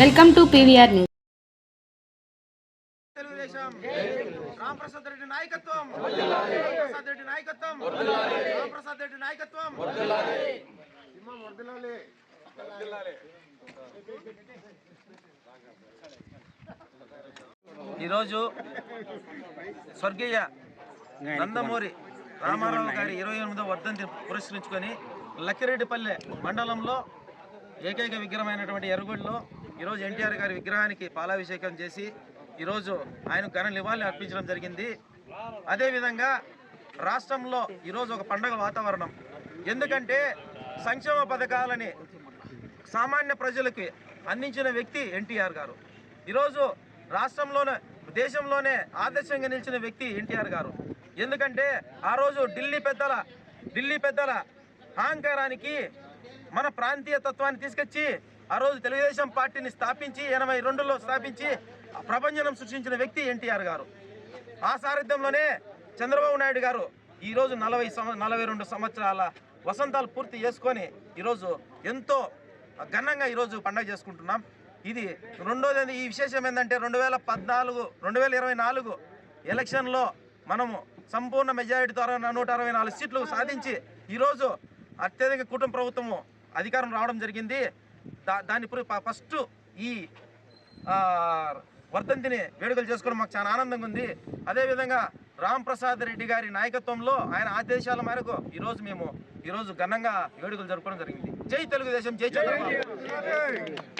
Welcome to PVR news. Telugu Desam. Ramprasad Reddy నాయకత్వం. ప్రసాద్ రెడ్డి నాయకత్వం. రామప్రసాద్ రెడ్డి నాయకత్వం. ఈరోజు స్వర్గీయ నందమూరి రామారావు గారి ఇరవై ఎనిమిదో వర్ధంతి పురస్కరించుకొని లక్కిరెడ్డిపల్లె మండలంలో ఏకైక విగ్రహమైనటువంటి ఎర్రగొడిలో ఈరోజు ఎన్టీఆర్ గారి విగ్రహానికి పాలాభిషేకం చేసి ఈరోజు ఆయన ఘన నివాళులు అర్పించడం జరిగింది. అదేవిధంగా రాష్ట్రంలో ఈరోజు ఒక పండగ వాతావరణం. ఎందుకంటే సంక్షేమ పథకాలని సామాన్య ప్రజలకి అందించిన వ్యక్తి ఎన్టీఆర్ గారు. ఈరోజు రాష్ట్రంలోనే దేశంలోనే ఆదర్శంగా నిలిచిన వ్యక్తి ఎన్టీఆర్ గారు. ఎందుకంటే ఆ రోజు ఢిల్లీ పెద్దల ఢిల్లీ పెద్దల అహంకారానికి మన ప్రాంతీయ తత్వాన్ని తీసుకొచ్చి ఆ రోజు తెలుగుదేశం పార్టీని స్థాపించి ఎనభై రెండులో స్థాపించి ప్రపంచం సృష్టించిన వ్యక్తి ఎన్టీఆర్ గారు. ఆ సారథ్యంలోనే చంద్రబాబు నాయుడు గారు ఈరోజు నలభై సంవ నలభై రెండు సంవత్సరాల వసంతాలు పూర్తి చేసుకొని ఈరోజు ఎంతో ఘనంగా ఈరోజు పండగ చేసుకుంటున్నాం. ఇది రెండోది ఈ విశేషం ఏంటంటే రెండు వేల పద్నాలుగు రెండు వేల ఇరవై నాలుగు ఎలక్షన్లో మనము సంపూర్ణ మెజారిటీ ద్వారా నూట అరవై నాలుగు సీట్లు సాధించి ఈరోజు అత్యధిక కుటుంబ ప్రభుత్వము అధికారం రావడం జరిగింది. దా దాని ఫస్ట్ ఈ వర్ధంతిని వేడుకలు చేసుకోవడం మాకు చాలా ఆనందంగా ఉంది. అదేవిధంగా రామ్ ప్రసాద్ రెడ్డి గారి నాయకత్వంలో ఆయన ఆదేశాల మేరకు ఈరోజు మేము ఈరోజు ఘనంగా వేడుకలు జరుపుకోవడం జరిగింది. జై తెలుగుదేశం జై చంద్రబాబు.